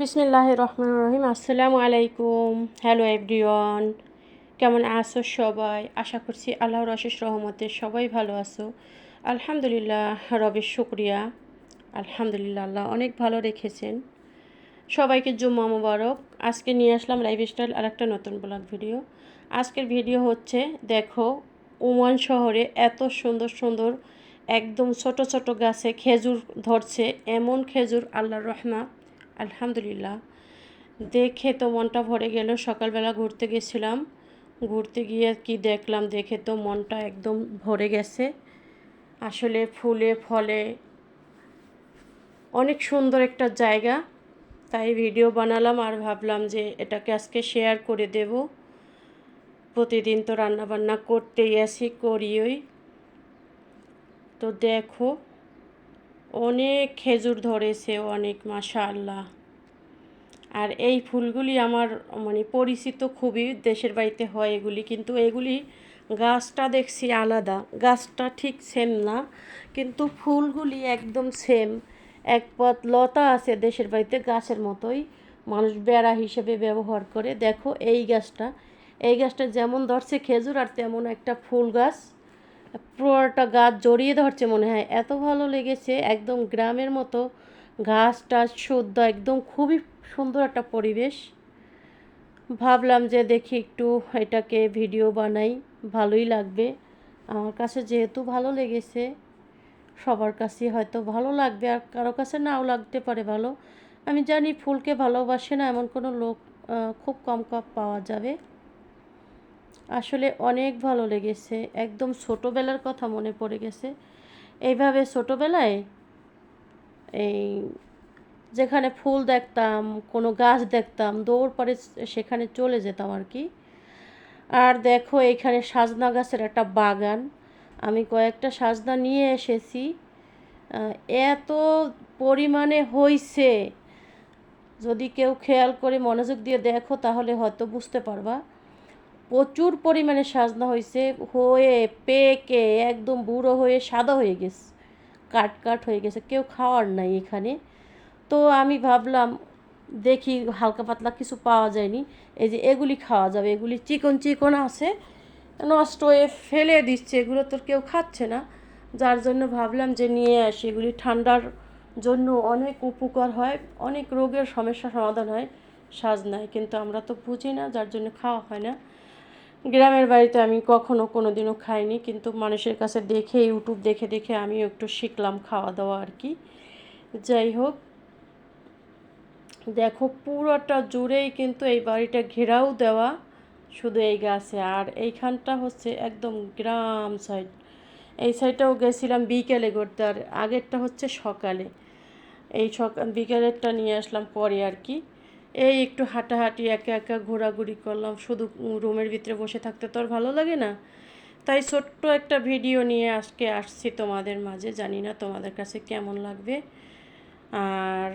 বিসমিল্লাহ রহমান রহিম, আসসালামু আলাইকুম। হ্যালো এভরিওয়ান কেমন আছো সবাই? আশা করছি আল্লাহর অশেষ রহমতে সবাই ভালো আছো। আলহামদুলিল্লাহ রবের শুক্রিয়া। আলহামদুলিল্লাহ, আল্লাহ অনেক ভালো রেখেছেন। সবাইকে জুম্মা মুবারক। আজকে নিয়ে আসলাম লাইফস্টাইল আর একটা নতুন ব্লগ ভিডিও আজকের ভিডিও হচ্ছে, দেখো, ওমান শহরে এত সুন্দর সুন্দর, একদম ছোট ছোট গাছে খেজুর ধরছে, এমন খেজুর, আল্লাহর রহমা আলহামদুলিল্লাহ। দেখে তো মনটা ভরে গেল। সকালবেলা ঘুরতে গেছিলাম। ঘুরতে গিয়ে কি দেখলাম? দেখে তো মনটা একদম ভরে গেছে। আসলে ফুলে, ফলে অনেক সুন্দর একটা জায়গা। তাই ভিডিও বানালাম আর ভাবলাম যে এটাকে আজকে শেয়ার করে দেব। প্রতিদিন তো রান্না বান্না করতেই আসি, করিওই। তো দেখো অনেক খেজুর ধরেছে, অনেক মাশা আল্লাহ আর এই ফুলগুলি আমার মানে পরিচিত খুবই, দেশের বাড়িতে হয় এগুলি, কিন্তু এগুলি গাছটা দেখছি আলাদা। গাছটা ঠিক সেম না, কিন্তু ফুলগুলি একদম সেম এক পথ লতা আছে দেশের বাড়িতে, গাছের মতোই। মানুষ বেড়া হিসেবে ব্যবহার করে। দেখো এই গাছটা এই গাছটা যেমন ধরছে খেজুর, আর তেমন একটা ফুল গাছ। পুরোটা গাছ জড়িয়ে ধরছে মনে হয়। এত ভালো লেগেছে, একদম গ্রামের মতো ঘাস টাস শুদ্ধ একদম খুবই সুন্দর একটা পরিবেশ। ভাবলাম যে দেখি একটু এটাকে ভিডিও বানাই, ভালোই লাগবে। আমার কাছে যেহেতু ভালো লেগেছে, সবার কাছে হয়তো ভালো লাগবে আর কারও কাছে নাও লাগতে পারে ভালো। আমি জানি ফুলকে ভালোবাসে না এমন কোনো লোক খুব কম কম পাওয়া যাবে। আসলে অনেক ভালো লেগেছে। একদম ছোটোবেলার কথা মনে পড়ে গেছে। এইভাবে ছোটোবেলায় এই যেখানে ফুল দেখতাম, কোনো গাছ দেখতাম, দৌড় পরে সেখানে চলে যেতাম আর কি। আর দেখো এখানে সাজনা গাছের একটা বাগান। আমি কয়েকটা সাজনা নিয়ে এসেছি। এত পরিমাণে হইছে। যদি কেউ খেয়াল করে মনোযোগ দিয়ে দেখো তাহলে হয়তো বুঝতে পারবা। প্রচুর পরিমাণে সাজনা হয়েছে হয়ে পেকে একদম বুড়ো হয়ে সাদা হয়ে গেছে, কাট কাট হয়ে গেছে, কেউ খাওয়ার নাই এখানে। তো আমি ভাবলাম, দেখি হালকা পাতলা কিছু পাওয়া যায়নি, এই যে এগুলি খাওয়া যাবে, এগুলি চিকন চিকন আছে, নষ্ট হয়ে ফেলে দিচ্ছে, এগুলো তো কেউ খাচ্ছে না। যার জন্য ভাবলাম যে নিয়ে আসি, এগুলি ঠান্ডার জন্য অনেক উপকার হয়, অনেক রোগের সমস্যা সমাধান হয় সাজ সাজনায়, কিন্তু আমরা তো বুঝি না, যার জন্য খাওয়া হয় না। গ্রামের বাড়িতে আমি কখনো কোনো দিনও খাইনি, কিন্তু মানুষের কাছে দেখে, ইউটিউব দেখে দেখে আমিও একটু শিখলাম খাওয়া দাওয়া আর কি। যাই হোক, দেখো পুরোটা জুড়েই কিন্তু এই বাড়িটা ঘেরাও দেওয়া শুধু এই গাছে, আর এইখানটা হচ্ছে একদম গ্রাম সাইড এই সাইডটাও গেছিলাম বিকেলে ঘুরতে আর আগেরটা হচ্ছে সকালে। এই সকাল বিকেলেরটা নিয়ে আসলাম পরে আর কি। এই একটু হাঁটাহাঁটি, একা একা ঘোরাঘুরি করলাম, শুধু রুমের ভিতরে বসে থাকতে তো আর ভালো লাগে না। তাই ছোট্ট একটা ভিডিও নিয়ে আজকে আসছি তোমাদের মাঝে, জানি না তোমাদের কাছে কেমন লাগবে। আর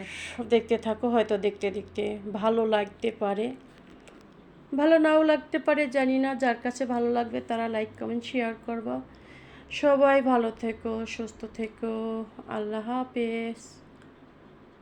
দেখতে থাকো, হয়তো দেখতে দেখতে ভালো লাগতে পারে। ভালো নাও লাগতে পারে, জানি না যার কাছে ভালো লাগবে তারা লাইক, কমেন্ট, শেয়ার করব। সবাই ভালো থেকো, সুস্থ থেকো, আল্লাহ হাফেজ।